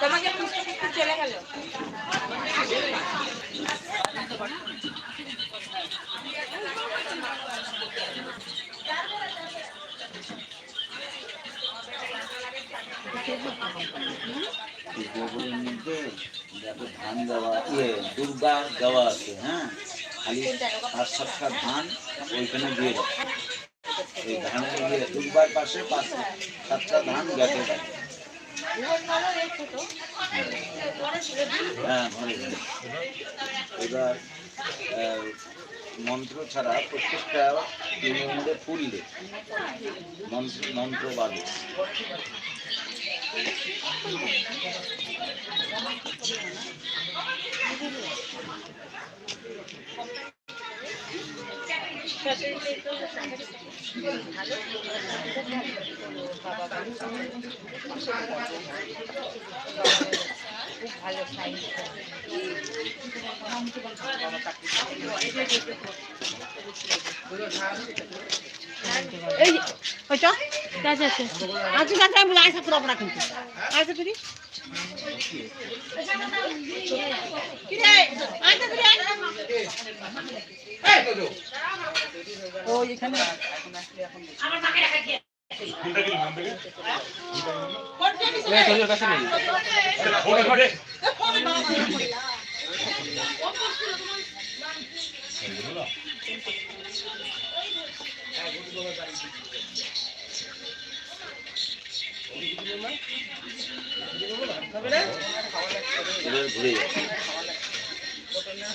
তোমাকে খুঁজতে খুঁজতে চলে গেল গোবরের মধ্যে দেখো ধান দেওয়া ইয়ে দুর্গা দেওয়া আছে হ্যাঁ খালি পাঁচ সাতটা ধান ওইখানে দিয়ে দাও এই ধানের ইয়ে দুর্বার পাশে পাঁচ সাতটা ধান গেটে দেয় হ্যাঁ ঘরে ঘরে। এবার মন্ত্র ছাড়া প্রত্যেকটা মধ্যে ফুল দে। মন্ত্র মন্ত্র বাদে খুব ভালো সাইন্স এই চ? কাজ আছে আজ কাছে আমি লাইসা পুরো পুরা কিন্তু আইসা তুই? কি? রে আইসা তুই? ও এখানে এবার ঘুরে আমরা গেলি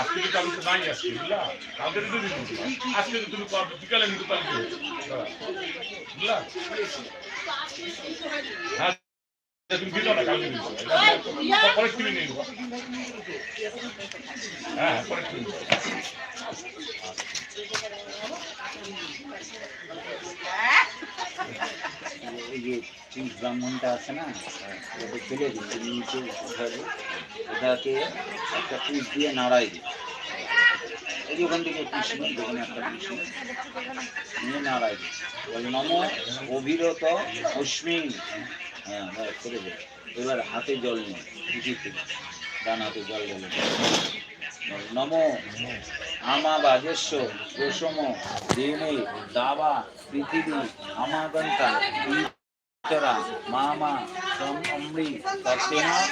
আজকে তো তো নাই আজকে, বুঝলা? কালকে দিতে দিবি আজকে তো তুমি বিকালে নিতে পারবে বুঝলা? হ্যাঁ তুমি দিতে না, কালকে পরে কিনে নিয়ে হ্যাঁ পরে কিনে নেব এই ব্রাহ্মণটা আছে না ওটা ফেলে দিচ্ছে নিচে ওটাকে একটা পিস দিয়ে নাড়াই দিই এই ওখান থেকে যেখানে একটা পিস নিয়ে নাড়াই দিই বল নম অভিরত হ্যাঁ হ্যাঁ করে দে। এবার হাতে জল পিঠি থেকে ডান হাতে জল ঢেলে দে। নম আমা বাজস্ব প্রসম, দেনে, দাবা, পৃথিবী, আমাগন্তা मामा सम अमरी करते हैं